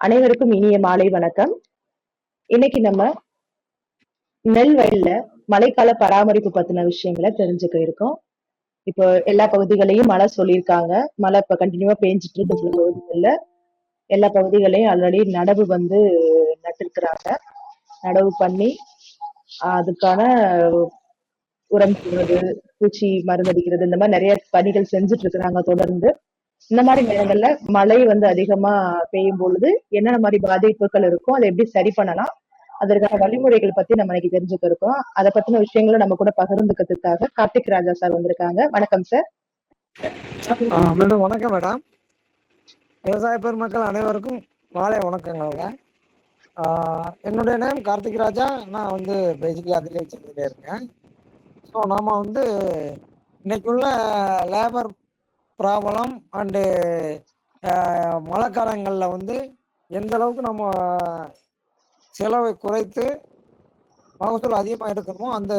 அனைவருக்கும் இனிய மாலை வணக்கம். இன்னைக்கு நம்ம நெல் வயல்ல மழைக்கால பராமரிப்பு பத்தின விஷயங்களை தெரிஞ்சுக்க இருக்கோம். இப்போ எல்லா பகுதிகளையும் மழை சொல்லியிருக்காங்க. மழை இப்ப கண்டினியூவா பேஞ்சிட்டு இருக்கு சில பகுதிகளில். எல்லா பகுதிகளையும் ஆல்ரெடி நடவு வந்து நட்டிருக்கிறாங்க. நடவு பண்ணி அதுக்கான உரம் போடுறது பூச்சி மருந்து அடிக்கிறது இந்த மாதிரி நிறைய பணிகள் செஞ்சுட்டு இருக்கிறாங்க தொடர்ந்து. இந்த மாதிரி நேரங்கள்ல மழை வந்து அதிகமா பெய்யும் பொழுது என்னென்ன மாதிரி பாதிப்புகள் இருக்கும் அதை எப்படி சரி பண்ணலாம்? அதற்கான வழிமுறைகள் பத்தி நம்ம இன்னைக்கு தெரிஞ்சுக்க இருக்கோம் அதை பத்தின விஷயங்களை நம்ம கூட பகிர்ந்துக்கிறதுக்காக கார்த்திக் ராஜா சார் வந்திருக்காங்க. வணக்கம் சார். மேடம் வணக்கம் மேடம். விவசாய பெருமக்கள் அனைவருக்கும் மாலை வணக்கங்க என்னுடைய நேம் கார்த்திக் ராஜா. நான் வந்து பேசிக்கலி அதிலே இருக்கேன். ஸோ நாம வந்து இன்னைக்குள்ள லேபர் ப்ராப்ளம் அண்டு மழை காலங்களில் வந்து எந்த அளவுக்கு நம்ம செலவை குறைத்து மகசூல் அதிகமாக எடுக்கணுமோ அந்த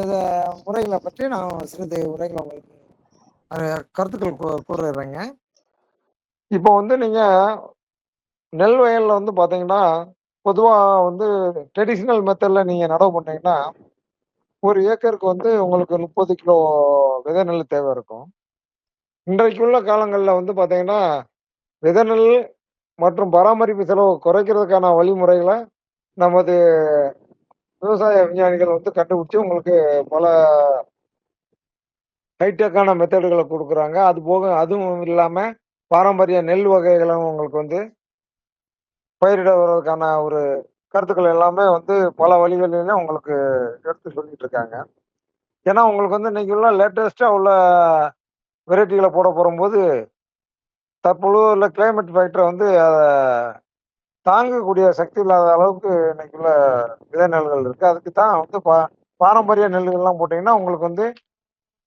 முறைகளை பற்றி நான் சிறிது உரைகளை உங்களுக்கு கருத்துக்கள் கூறுறேங்க இப்போ வந்து நீங்கள் நெல் வயலில் வந்து பார்த்தீங்கன்னா பொதுவாக வந்து ட்ரெடிஷ்னல் மெத்தடில் நீங்கள் நடவு பண்ணீங்கன்னா ஒரு ஏக்கருக்கு வந்து உங்களுக்கு முப்பது கிலோ விதை நெல் தேவை இருக்கும். இன்றைக்கு உள்ள காலங்களில் வந்து பார்த்தீங்கன்னா விதநெல் மற்றும் பராமரிப்பு செலவு குறைக்கிறதுக்கான வழிமுறைகளை நமது விவசாய விஞ்ஞானிகள் வந்து கண்டுபிடிச்சு உங்களுக்கு பல ஹைடெக்கான மெத்தடுகளை கொடுக்குறாங்க. அது போக அதுவும் இல்லாமல் பாரம்பரிய நெல் வகைகளும் உங்களுக்கு வந்து பயிரிட வர்றதுக்கான ஒரு கருத்துக்கள் எல்லாமே வந்து பல வழிகளிலும் உங்களுக்கு எடுத்து சொல்லிட்டு இருக்காங்க. ஏன்னா உங்களுக்கு வந்து இன்னைக்கு உள்ள லேட்டஸ்டா உள்ள வெரைட்டிகளை போட போகும்போது தற்பொழுது உள்ள கிளைமேட் ஃபேக்டரை வந்து அதை தாங்கக்கூடிய சக்தி இல்லாத அளவுக்கு இன்னைக்கு உள்ள விதை நெல்கள் இருக்குது அதுக்கு தான் வந்து பா பாரம்பரிய நெல்கள்லாம் போட்டிங்கன்னா உங்களுக்கு வந்து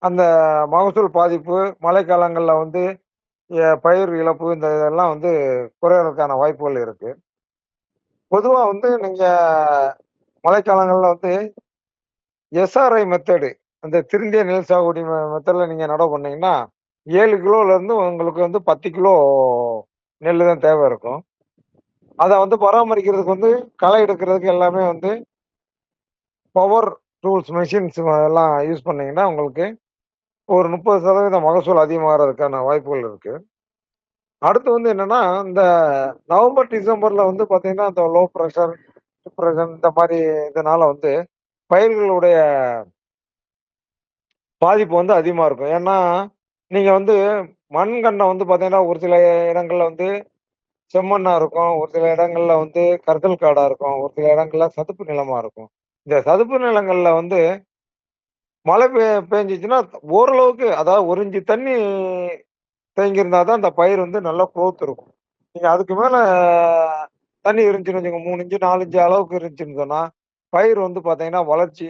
அந்த மகசூல் பாதிப்பு மழைக்காலங்களில் வந்து பயிர் இழப்பு இந்த இதெல்லாம் வந்து குறையறதுக்கான வாய்ப்புகள் இருக்குது பொதுவாக வந்து நீங்கள் மழைக்காலங்களில் வந்து எஸ்ஆர்ஐ மெத்தடு அந்த திருந்திய நெல் சாகுபடி மெத்தடில் நீங்கள் நடவு பண்ணீங்கன்னா ஏழு கிலோலேருந்து உங்களுக்கு வந்து பத்து கிலோ நெல் தான் தேவை இருக்கும். அதை வந்து பராமரிக்கிறதுக்கு வந்து களை எடுக்கிறதுக்கு எல்லாமே வந்து பவர் டூல்ஸ் மிஷின்ஸ் எல்லாம் யூஸ் பண்ணிங்கன்னா உங்களுக்கு ஒரு முப்பது சதவீதம் மகசூல் அதிகமாகிறதுக்கான வாய்ப்புகள் இருக்குது அடுத்து வந்து என்னென்னா இந்த நவம்பர் டிசம்பரில் வந்து பார்த்திங்கன்னா இந்த லோ ப்ரெஷர் டிப்ரெஷன் இந்த மாதிரி இதனால் வந்து பயிர்களுடைய பாதிப்பு வந்து அதிகமாக இருக்கும். ஏன்னா நீங்கள் வந்து மண்கண்ணை வந்து பார்த்தீங்கன்னா ஒரு சில இடங்களில் வந்து செம்மண்ணாக இருக்கும். ஒரு சில இடங்களில் வந்து கருங்கல் காடாக இருக்கும். ஒரு சில இடங்களில் சதுப்பு நிலமாக இருக்கும். இந்த சதுப்பு நிலங்களில் வந்து மழை பெ- பெஞ்சிச்சுன்னா ஓரளவுக்கு அதாவது ஒரு இஞ்சி தண்ணி தேங்கியிருந்தா தான் அந்த பயிர் வந்து நல்லா குரோத் இருக்கும். நீங்கள் அதுக்கு மேலே தண்ணி இருந்துச்சுன்னு வச்சுக்கோங்க மூணு இன்ச்சு நாலு இன்ச்சு அளவுக்கு இருந்துச்சுன்னு சொன்னால் பயிர் வந்து பார்த்தீங்கன்னா வளர்ச்சி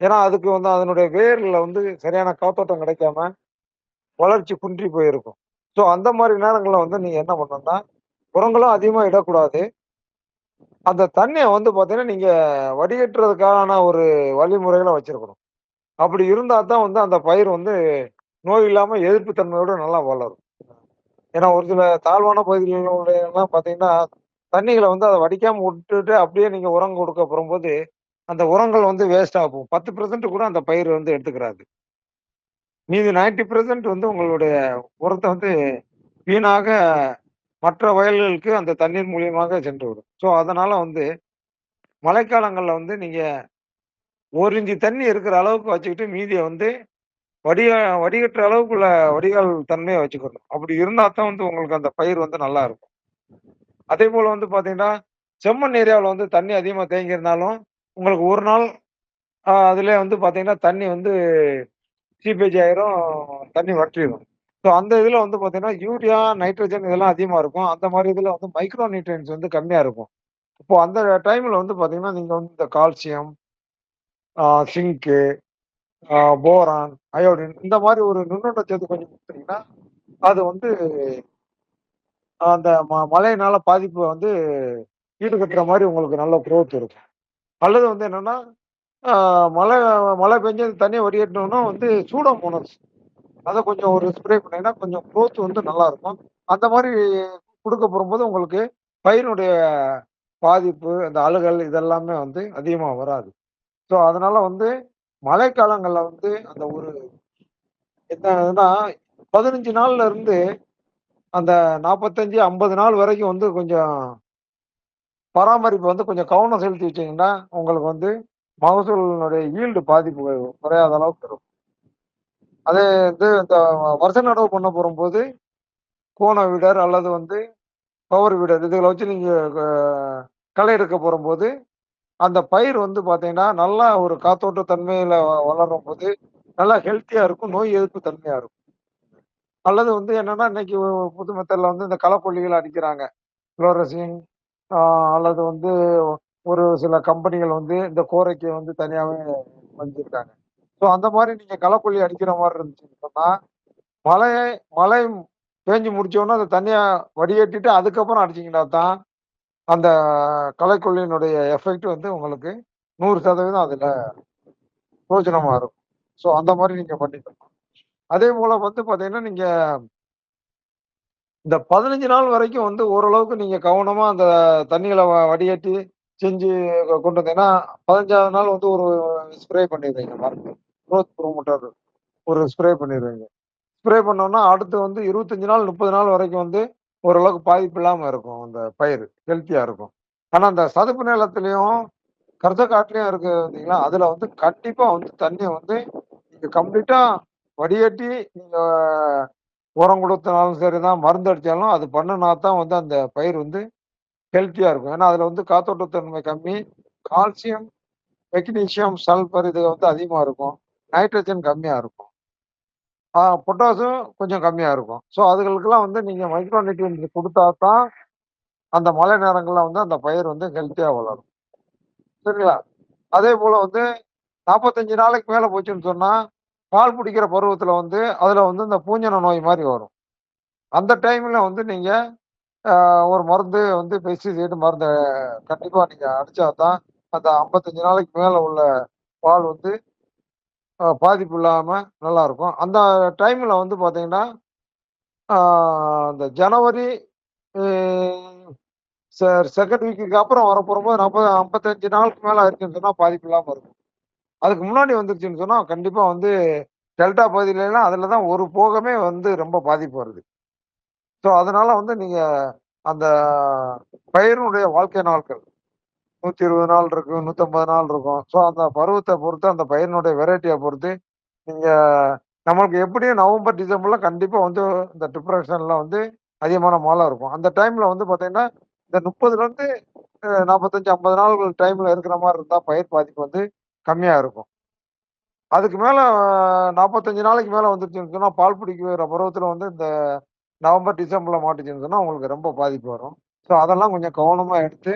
ஏன்னா அதுக்கு வந்து அதனுடைய வேர்ல வந்து சரியான காத்தோட்டம் கிடைக்காம வளர்ச்சி குன்றி போயிருக்கும். ஸோ அந்த மாதிரி நேரங்களில் வந்து நீங்கள் என்ன பண்ணணும்னா உரங்களும் அதிகமாக இடக்கூடாது. அந்த தண்ணியை வந்து பார்த்தீங்கன்னா நீங்கள் வடிகட்டுறதுக்கான ஒரு வழிமுறைகளை வச்சுருக்கணும். அப்படி இருந்தால் தான் வந்து அந்த பயிர் வந்து நோய் இல்லாமல் எதிர்ப்பு தன்மையோடு நல்லா வளரும். ஏன்னா ஒரு சில தாழ்வான பகுதிகளில் பார்த்தீங்கன்னா தண்ணிகளை வந்து அதை வடிக்காமல் விட்டுட்டு அப்படியே நீங்கள் உரம் கொடுக்க போகும்போது அந்த உரங்கள் வந்து வேஸ்ட் ஆகும். பத்து பர்சன்ட் கூட அந்த பயிர் வந்து எடுத்துக்கிறாது. மீதி 90% வந்து உங்களுடைய உரத்தை வந்து வீணாக மற்ற வயல்களுக்கு அந்த தண்ணீர் மூலியமாக சென்று வரும் ஸோ அதனால வந்து மழைக்காலங்களில் வந்து நீங்க ஒரு இஞ்சி தண்ணி இருக்கிற அளவுக்கு வச்சுக்கிட்டு மீதியை வந்து வடிக வடிகட்டுற அளவுக்குள்ள வடிகால் தன்மையை வச்சுக்கணும். அப்படி இருந்தால் தான் வந்து உங்களுக்கு அந்த பயிர் வந்து நல்லா இருக்கும். அதே போல் வந்து பார்த்தீங்கன்னா செம்மண் ஏரியாவில் வந்து தண்ணி அதிகமாக தேங்கியிருந்தாலும் உங்களுக்கு ஒரு நாள் அதில் அதுல வந்து பாத்தீங்கன்னா தண்ணி வந்து சீப்பேஜ் ஆயிரும் தண்ணி வற்றிடும் ஸோ அந்த இதில் வந்து பார்த்தீங்கன்னா யூரியா நைட்ரஜன் இதெல்லாம் அதிகமாக இருக்கும். அந்த மாதிரி இதில் வந்து மைக்ரோ நியூட்ரியன்ஸ் வந்து கம்மியாக இருக்கும். இப்போ அந்த டைமில் வந்து பார்த்தீங்கன்னா நீங்கள் வந்து இந்த கால்சியம் சிங்க்கு போரான் அயோடின் இந்த மாதிரி ஒரு நுண்ணூட்ட சேர்த்து கொஞ்சம் கொடுத்தீங்கன்னா அது வந்து அந்த ம மழையினால பாதிப்பு வந்து ஈடுகட்டுற மாதிரி உங்களுக்கு நல்ல குரோத் இருக்கும். அல்லது வந்து என்னன்னா மழை மழை பெஞ்சு தண்ணியை வடிகட்டணும்னா வந்து சூடோமோனஸ் அதை கொஞ்சம் ஒரு ஸ்ப்ரே பண்ணீங்கன்னா கொஞ்சம் க்ரோத் வந்து நல்லா இருக்கும் அந்த மாதிரி கொடுக்க போகும்போது உங்களுக்கு பயிரினுடைய பாதிப்பு, இந்த அழுகல் இதெல்லாமே வந்து அதிகமாக வராது. ஸோ அதனால வந்து மழைக்காலங்களில் வந்து அந்த ஒரு என்னன்னா 15 நாள்ல இருந்து அந்த 45, 50 நாள் வரைக்கும் வந்து கொஞ்சம் பராமரிப்பு வந்து கொஞ்சம் கவனம் செலுத்தி வச்சீங்கன்னா, உங்களுக்கு வந்து மகசூலினுடைய ஈல்டு பாதிப்பு குறையாத அளவுக்கு இருக்கும். அதே வந்து இந்த வருஷ நடவு பண்ண போகும்போது கோண வீடர் அல்லது வந்து பவர் வீடர் இதுகளை வச்சு நீங்க க களை எடுக்க போறம்போது, அந்த பயிர் வந்து பார்த்தீங்கன்னா, நல்லா ஒரு காத்தோட்ட தன்மையில வ வளரும்போது, நல்லா ஹெல்த்தியா இருக்கும். நோய் எதிர்ப்பு தன்மையா இருக்கும். அல்லது வந்து என்னன்னா, இன்னைக்கு புது மெத்தடில் வந்து இந்த களைக்கொல்லிகள் அடிக்கிறாங்க. குளோரசின் அல்லது வந்து ஒரு சில கம்பெனிகள் வந்து இந்த கோரைக்கு வந்து தனியாகவே வச்சிருக்காங்க. ஸோ அந்த மாதிரி நீங்கள் களக்கொல்லி அடிக்கிற மாதிரி இருந்துச்சுன்னு சொன்னால் மழை மழை பேஞ்சு முடிச்சோன்னா அந்த தண்ணியை வடிகட்டிட்டு அதுக்கப்புறம் அடிச்சீங்கன்னா தான், அந்த களைக்கொல்லியினுடைய எஃபெக்ட் வந்து உங்களுக்கு நூறு சதவீதம் அதில் பிரோஜனமாக இருக்கும். ஸோ அந்த மாதிரி நீங்கள் பண்ணிக்கலாம். அதே போல் வந்து பார்த்தீங்கன்னா, நீங்கள் இந்த 15 நாள் வரைக்கும் வந்து ஓரளவுக்கு நீங்க கவனமா அந்த தண்ணிகளை வ வடிகட்டி செஞ்சு கொண்டு வந்தீங்கன்னா, 15வது நாள் வந்து ஒரு ஸ்ப்ரே பண்ணிடுவீங்க மருந்து. குரோத் ப்ரொமோட்டர் ஒரு ஸ்ப்ரே பண்ணிருவீங்க. ஸ்ப்ரே பண்ணோம்னா, அடுத்து வந்து 25 நாள், 30 நாள் வரைக்கும் வந்து ஓரளவுக்கு பாதிப்பு இல்லாமல் இருக்கும் அந்த பயிர். ஹெல்த்தியா இருக்கும். ஆனா அந்த சதுப்பு நிலத்துலையும் கருத்த காட்டுலயும் இருக்கு பார்த்தீங்களா, அதுல வந்து கண்டிப்பா வந்து தண்ணியை வந்து நீங்க கம்ப்ளீட்டா வடிகட்டி நீங்க உரம் கொடுத்தனாலும் சரி தான் மருந்து அடித்தாலும் அது பண்ணுனா தான் வந்து அந்த பயிர் வந்து ஹெல்த்தியாக இருக்கும். ஏன்னா, அதில் வந்து காத்தோட்டத்தன்மை கம்மி. கால்சியம், மெக்னீஷியம் சல்பர் இது வந்து அதிகமாக இருக்கும். நைட்ரஜன் கம்மியாக இருக்கும். பொட்டாசும் கொஞ்சம் கம்மியாக இருக்கும். ஸோ அதுகளுக்கெல்லாம் வந்து நீங்கள் மைக்ரோ நியூட்ரியன்ஸ் கொடுத்தா தான், அந்த மழை நேரங்களில் வந்து அந்த பயிர் வந்து ஹெல்த்தியாக வளரும். சரிங்களா? அதே போல் வந்து 45 நாளைக்கு மேலே போச்சுன்னு சொன்னால் பால் பிடிக்கிற பருவத்தில் வந்து, அதில் வந்து இந்த பூஞ்சன நோய் மாதிரி வரும். அந்த டைமில் வந்து நீங்கள் ஒரு மருந்து வந்து பெஸ்டிசைடு மருந்து கண்டிப்பாக நீங்கள் அடித்தா தான், அந்த 55 நாளைக்கு மேலே உள்ள பால் வந்து பாதிப்பு இல்லாமல் நல்லாயிருக்கும் அந்த டைமில் வந்து பார்த்தீங்கன்னா, இந்த அந்த ஜனவரி செ செகண்ட் வீக்குக்கு அப்புறம் வரப்போறப்போ 40 55 நாளுக்கு மேலே இருக்குன்னு சொன்னால் பாதிப்பு இல்லாமல் இருக்கும். அதுக்கு முன்னாடி வந்துருச்சுன்னு சொன்னா, கண்டிப்பா வந்து டெல்டா பகுதியிலலாம் அதுல தான் ஒரு போகமே வந்து ரொம்ப பாதிப்பு வருது. ஸோ அதனால வந்து நீங்க அந்த பயிரினுடைய வாழ்க்கை நாட்கள் 120 நாள் இருக்கும் 150 நாள் இருக்கும். ஸோ அந்த பருவத்தை பொறுத்து, அந்த பயிரினுடைய வெரைட்டியை பொறுத்து, நீங்க நம்மளுக்கு எப்படியும் நவம்பர், டிசம்பர்ல கண்டிப்பா வந்து இந்த டிப்ரெஷன்லாம் வந்து அதிகமான மழை இருக்கும். அந்த டைம்ல வந்து பார்த்தீங்கன்னா, இந்த 30லருந்து அ 45, 50 நாள்கள் டைம்ல இருக்கிற மாதிரி இருந்தா பயிர் பாதிப்பு வந்து கம்மியாக இருக்கும். அதுக்கு மேலே நாற்பத்தஞ்சு நாளைக்கு மேலே வந்துருச்சுன்னு சொன்னால் பால் பிடிக்கிற பருவத்தில் வந்து இந்த நவம்பர், டிசம்பரில் மாட்டுச்சுன்னு சொன்னால் உங்களுக்கு ரொம்ப பாதிப்பு வரும். ஸோ அதெல்லாம் கொஞ்சம் கவனமாக எடுத்து,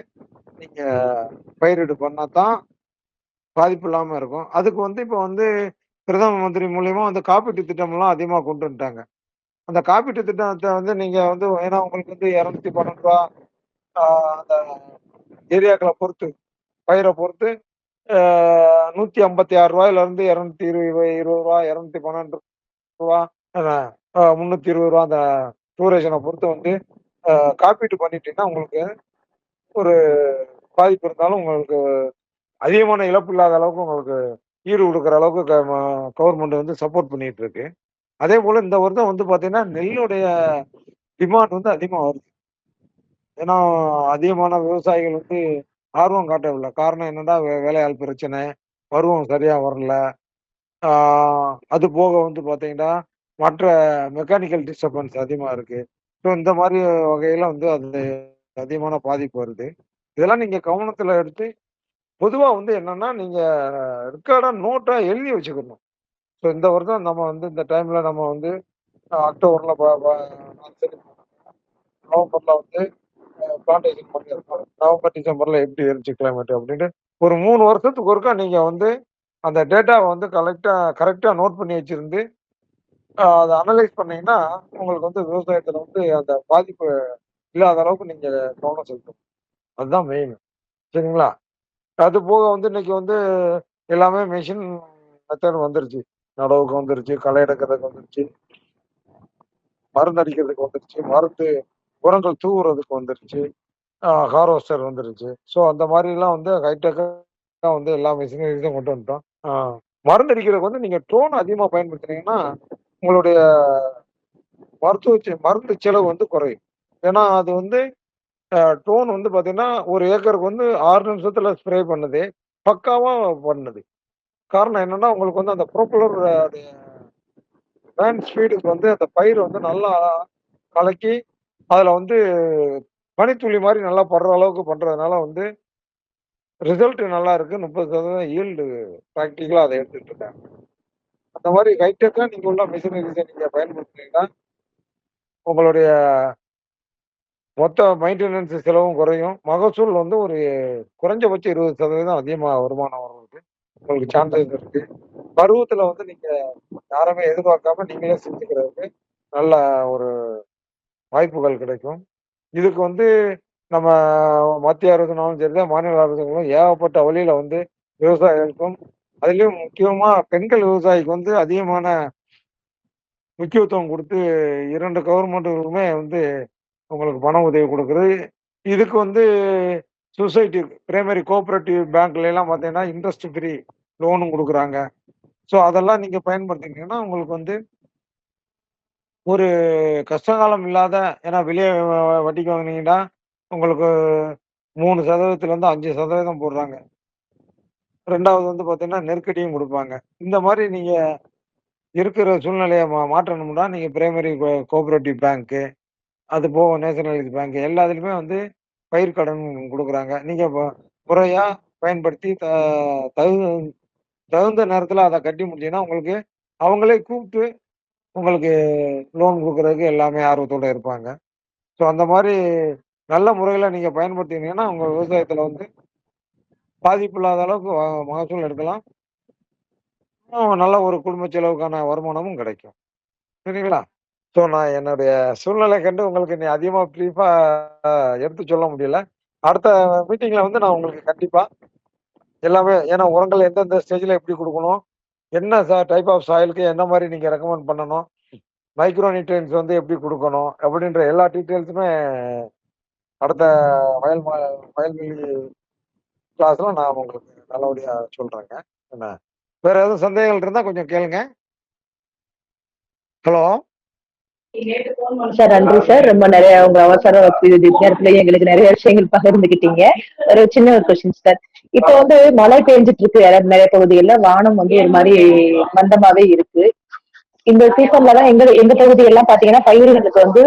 நீங்கள் பயிரிடு பண்ணால் தான் பாதிப்பு இல்லாமல் இருக்கும். அதுக்கு வந்து இப்போ வந்து பிரதம மந்திரி மூலியமா வந்து காப்பீட்டு திட்டம்லாம் அதிகமாக கொண்டு வந்துட்டாங்க. அந்த காப்பீட்டு திட்டத்தை வந்து நீங்கள் வந்து ஏன்னா உங்களுக்கு வந்து இரநூத்தி பன்னெண்டு ரூபா அந்த ஏரியாக்களை பொறுத்து, பயிரை பொறுத்து நூத்தி ஐம்பத்தி ஆறு ரூபாயில இருந்து இருநூத்தி இருபது இருபது ரூபா இருநூத்தி பன்னெண்டு ரூபா முன்னூத்தி இருபது ரூபா அந்த டூரேஷனை பொறுத்து வந்து காப்பீட்டு பண்ணிட்டீங்கன்னா, உங்களுக்கு ஒரு பாதிப்பு இருந்தாலும் உங்களுக்கு அதிகமான இழப்பு இல்லாத அளவுக்கு உங்களுக்கு ஈடு கொடுக்குற அளவுக்கு க கவர்மெண்ட் வந்து சப்போர்ட் பண்ணிட்டு இருக்கு. அதேபோல இந்த வருடம் வந்து பாத்தீங்கன்னா நெல்லுடைய டிமாண்ட் வந்து அதிகமாக வருது. ஏன்னா, அதிகமான விவசாயிகள் வந்து ஆர்வம் காட்டவில்லை காரணம் என்னடா வே வேலையாள் பிரச்சனை, பருவம் சரியா வரல. அது போக வந்து பார்த்தீங்கன்னா, மற்ற மெக்கானிக்கல் டிஸ்டர்பன்ஸ் அதிகமா இருக்கு. ஸோ இந்த மாதிரி வகையில வந்து அது அதிகமான பாதிப்பு வருது. இதெல்லாம் நீங்க கவனத்துல எடுத்து, பொதுவா வந்து என்னன்னா, நீங்க ரெக்கார்டா நோட்டா எழுதி வச்சுக்கணும். ஸோ இந்த வருடம் நம்ம வந்து இந்த டைம்ல நம்ம வந்து அக்டோபர்ல நவம்பர்ல வந்து பிளான்டேஷன் பண்ணியிருக்கோம். நவம்பர், டிசம்பர்ல எப்படி இருந்துச்சு கிளைமேட் அப்படின்ட்டு ஒரு மூணு வருஷத்துக்கு ஒருக்கா நீங்க வந்து அந்த டேட்டாவை வந்து கலெக்ட்டா கரெக்டா நோட் பண்ணி வச்சிருந்து, அதை அனலைஸ் பண்ணீங்கன்னா, உங்களுக்கு வந்து விவசாயத்துல வந்து அந்த பாதிப்பு இல்லாத அளவுக்கு நீங்க கவனம் செலுத்தணும். அதுதான் மெயின். சரிங்களா? அது போக வந்து இன்னைக்கு வந்து எல்லாமே மிஷின் மெத்தட் வந்துருச்சு. நடவுக்கு வந்துருச்சு, களை எடுக்கிறதுக்கு வந்துருச்சு. மருந்து அடிக்கிறதுக்கு வந்துருச்சு, மருந்து உரங்கள் தூவுறதுக்கு வந்துருச்சு. ஹார்வெஸ்டர் வந்துருச்சு. ஸோ அந்த மாதிரிலாம் வந்து ஹைடெக்காக வந்து எல்லா மிஷினரிஸும் கொண்டு வந்துட்டோம். மருந்து அடிக்கிறதுக்கு வந்து நீங்கள் ட்ரோன் அதிகமாக பயன்படுத்துனீங்கன்னா உங்களுடைய மருத்துவ செ- மருந்து செலவு வந்து குறையும். ஏன்னா அது வந்து ட்ரோன் வந்து பார்த்தீங்கன்னா ஒரு ஏக்கருக்கு வந்து ஆறு நிமிஷத்தில் ஸ்ப்ரே பண்ணுது. பக்காவாக பண்ணுது. காரணம் என்னன்னா உங்களுக்கு வந்து அந்த ப்ரோப்புலர் வேன் ஸ்பீடுக்கு வந்து அந்த பயிர் வந்து நல்லா கலக்கி அதுல வந்து பனித்துளி மாதிரி நல்லா படுற அளவுக்கு பண்றதுனால வந்து ரிசல்ட் நல்லா இருக்கு. முப்பது சதவீதம் ஈல்டு ப்ராக்டிக்கலா அதை எடுத்துட்டு இருக்காங்க. அந்த மாதிரி ஹைடெக்கா நீங்க உள்ள மிஷினரிஸை நீங்க பயன்படுத்துனீங்கன்னா உங்களுடைய மொத்த மெயின்டெனன்ஸ் செலவும் குறையும். மகசூல் வந்து ஒரு குறைஞ்சபட்சம் இருபது சதவீதம் அதிகமாக வருமானம் வர்றதுக்கு உங்களுக்கு சான்சஸ் இருக்கு. பருவத்துல வந்து நீங்க யாருமே எதிர்பார்க்காம நீங்களே செஞ்சுக்கிறதுக்கு நல்ல ஒரு வாய்ப்புகள் கிடைக்கும். இதுக்கு வந்து நம்ம மத்திய அரசுனாலும் சரிதான் மாநில அரசுகளும் ஏகப்பட்ட வழியில வந்து விவசாயிகளுக்கும் அதுலயும் முக்கியமா பெண்கள் விவசாயிக்கு வந்து அதிகமான முக்கியத்துவம் கொடுத்து இரண்டு கவர்மெண்ட்டுகளுமே வந்து உங்களுக்கு பண உதவி கொடுக்குறது இதுக்கு வந்து சொசைட்டி பிரைமரி கோஆபரேட்டிவ் பேங்க்ல எல்லாம் பார்த்தீங்கன்னா இன்ட்ரெஸ்ட் ஃப்ரீ லோனும் கொடுக்குறாங்க. ஸோ அதெல்லாம் நீங்க பயன்படுத்திங்கன்னா உங்களுக்கு வந்து ஒரு கஷ்டகாலம் இல்லாத ஏன்னா வெளியே வட்டிக்கு வாங்குனீங்கன்னா உங்களுக்கு மூணு சதவீதத்துலேருந்து அஞ்சு சதவீதம் போடுறாங்க. ரெண்டாவது வந்து பார்த்தீங்கன்னா நெருக்கடியும் கொடுப்பாங்க. இந்த மாதிரி நீங்கள் இருக்கிற சூழ்நிலையை மா மாற்றணும்னா நீங்கள் பிரைமரி கோஆபரேட்டிவ் பேங்க்கு அது போக நேஷனலைஸ் பேங்க் எல்லாத்துலேயுமே வந்து பயிர் கடன் கொடுக்குறாங்க. நீங்கள் முறையாக பயன்படுத்தி த தகுந்த தகுந்த நேரத்தில் அதை கட்டி முடிச்சீங்கன்னா உங்களுக்கு அவங்களே கூப்பிட்டு உங்களுக்கு லோன் கொடுக்கறதுக்கு எல்லாமே ஆர்வத்தோட இருப்பாங்க. ஸோ அந்த மாதிரி நல்ல முறையில் நீங்கள் பயன்படுத்தினீங்கன்னா உங்கள் விவசாயத்தில் வந்து பாதிப்பு இல்லாத அளவுக்கு மகசூல் எடுக்கலாம். நல்ல ஒரு குடும்ப செலவுக்கான வருமானமும் கிடைக்கும். சரிங்களா? ஸோ நான் என்னுடைய சூழ்நிலை கண்டு உங்களுக்கு நீ அதிகமாக ப்ரீஃபாக எடுத்து சொல்ல முடியல. அடுத்த மீட்டிங்கில் வந்து நான் உங்களுக்கு கண்டிப்பாக எல்லாமே ஏன்னா உரங்கள் எந்தெந்த ஸ்டேஜில் எப்படி கொடுக்கணும் என்ன சார் டைப் ஆஃப் சாயிலுக்கு என்ன மாதிரி நீங்கள் ரெக்கமெண்ட் பண்ணணும்? மைக்ரோ நியூட்ரியன்ஸ் வந்து எப்படி கொடுக்கணும்? அப்படின்ற எல்லா டீட்டெயில்ஸுமே அடுத்த வயல் வயல்வெளி கிளாஸ்ல நான் உங்களுக்கு நல்லபடியாக சொல்கிறேங்க என்ன? வேற எதுவும் சந்தேகங்கள் இருந்தால் கொஞ்சம் கேளுங்க. ஹலோ சார் நன்றி சார் ரொம்ப நிறைய உங்க அவசர நேரத்துல எங்களுக்கு நிறைய விஷயங்கள் பகிர்ந்துகிட்டீங்க. ஒரு சின்ன ஒரு கொஸ்டின் சார் இப்போ வந்து மழை பெஞ்சிட்டு இருக்கு யாராவது நிறைய பகுதிகளில். வானம் வந்து ஒரு மாதிரி மந்தமாவே இருக்கு. இந்த சீசன்ல தான் எங்க எங்க பகுதியெல்லாம் பாத்தீங்கன்னா பயிர்களுக்கு வந்து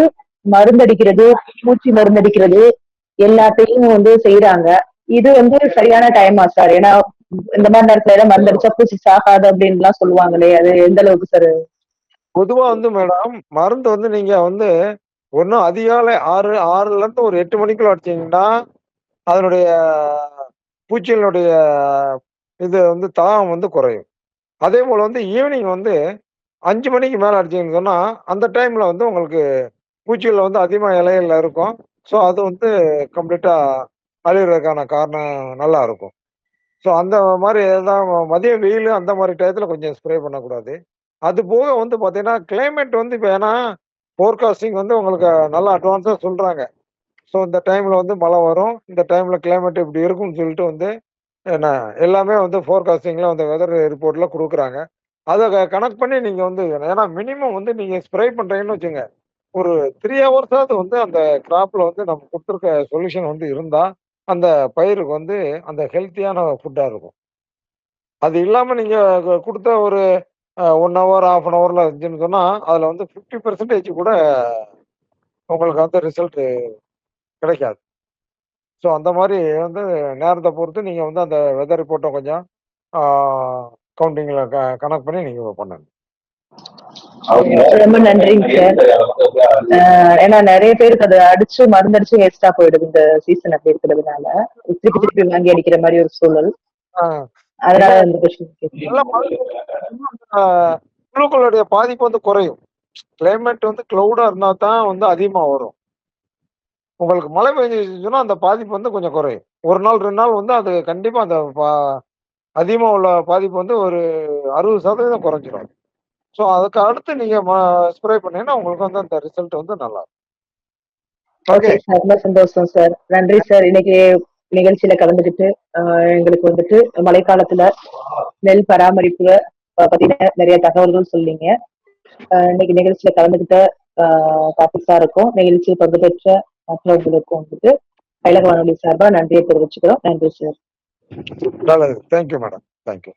மருந்தடிக்கிறது பூச்சி மருந்தடிக்கிறது எல்லாத்தையும் வந்து செய்யறாங்க இது வந்து சரியான டைமா சார் ஏன்னா இந்த மாதிரி நேரத்துல ஏதாவது மருந்தடிச்சா பூச்சி சாகாது அப்படின்லாம் சொல்லுவாங்களே அது எந்த அளவுக்கு சார் பொதுவா வந்து மேடம் மருந்து வந்து நீங்க வந்து ஒன்றும் அதிகாலை ஆறு ஆறுல இருந்து ஒரு எட்டு மணிக்குள்ள அடிச்சீங்கன்னா அதனுடைய பூச்சிகளுடைய இது வந்து தாகம் வந்து குறையும். அதே போல் வந்து ஈவினிங் வந்து அஞ்சு மணிக்கு மேலே அடிச்சீங்கன்னு சொன்னால் அந்த டைமில் வந்து உங்களுக்கு பூச்சிகள் வந்து அதிகமாக இலையில் இருக்கும். ஸோ அது வந்து கம்ப்ளீட்டாக அழிகிறதுக்கான காரணம் நல்லா இருக்கும். ஸோ அந்த மாதிரி தான் மதியம் வெயில் அந்த மாதிரி டயத்தில் கொஞ்சம் ஸ்ப்ரே பண்ணக்கூடாது. அது போக வந்து பார்த்தீங்கன்னா கிளைமேட் வந்து இப்போ ஏன்னா ஃபோர்காஸ்டிங் வந்து உங்களுக்கு நல்லா அட்வான்ஸாக சொல்கிறாங்க ஸோ இந்த டைமில் வந்து மழை வரும். இந்த டைமில் கிளைமேட் இப்படி இருக்கும்னு சொல்லிட்டு வந்து என்ன எல்லாமே வந்து ஃபோர்காஸ்டிங்கில் வந்து வெதர் ரிப்போர்ட்டில் கொடுக்குறாங்க. அதை கனெக்ட் கணக்கு பண்ணி நீங்கள் வந்து ஏன்னா மினிமம் வந்து நீங்கள் ஸ்ப்ரே பண்ணுறீங்கன்னு வச்சுங்க. ஒரு த்ரீ ஹவர்ஸாவது வந்து அந்த கிராப்பில் வந்து நம்ம கொடுத்துருக்க சொல்யூஷன் வந்து இருந்தால் அந்த பயிருக்கு வந்து அந்த ஹெல்த்தியான ஃபுட்டாக இருக்கும். அது இல்லாமல் நீங்கள் கொடுத்த ஒரு ஒன் ஹவர் ஆஃப் அன் ஹவரில் இருந்துச்சுன்னு சொன்னால் அதில் வந்து ஃபிஃப்டி பர்சன்டேஜ் கூட உங்களுக்கு வந்து ரிசல்ட் கிடைக்காது. ஸோ அந்த மாதிரி வந்து நேரத்தை பொறுத்து நீங்கள் வந்து அந்த வெதர் ரிப்போர்ட்டை கொஞ்சம் கவுண்டிங்கில் க கணக்கு பண்ணி நீங்கள் பண்ணணும். ரொம்ப நன்றிங்க சார் ஏன்னா நிறைய பேருக்கு அது அடிச்சு மருந்தடிச்சு வேஸ்டா போயிடுது இந்த சீசன் அப்படி இருக்கிறதுனால. திருப்பி திருப்பி வாங்கி அடிக்கிற மாதிரி ஒரு சூழல். ஆ, அதனால இந்த கொஸ்டின் புழுக்களுடைய பாதிப்பு வந்து குறையும். கிளைமேட் வந்து க்ளவுடாக இருந்தால் தான் வந்து அதிகமாக வரும். உங்களுக்கு மழை பெஞ்சிச்சுன்னா அந்த பாதிப்பு வந்து கொஞ்சம் குறையும். ஒரு நாள் ரெண்டு நாள் வந்து அது கண்டிப்பாக அந்த அதிகமாக உள்ள பாதிப்பு வந்து ஒரு அறுபது சதவீதம் குறைஞ்சிரும். ஸோ அதுக்கு அடுத்து நீங்கள் ஸ்ப்ரே பண்ணீங்கன்னா உங்களுக்கு வந்து அந்த ரிசல்ட் வந்து நல்லா ஓகே ரொம்ப சந்தோஷம் சார் நன்றி சார் இன்னைக்கு நிகழ்ச்சியில கலந்துக்கிட்டு ஆஹ் எங்களுக்கு வந்துட்டு மழைக்காலத்துல நெல் பராமரிப்பு பத்தின நிறைய தகவல்கள் சொன்னீங்க. இன்னைக்கு நிகழ்ச்சியில கலந்துக்கிட்ட டாபிக்ஸா இருக்கும். நிகழ்ச்சியில் பங்கு பெற்ற மற்றவர்களுக்கும் வந்துட்டு கைலக வானொலி சார்பாக நன்றியை தெரிவிச்சுக்கிறோம். நன்றி சார். Thank you madam thank you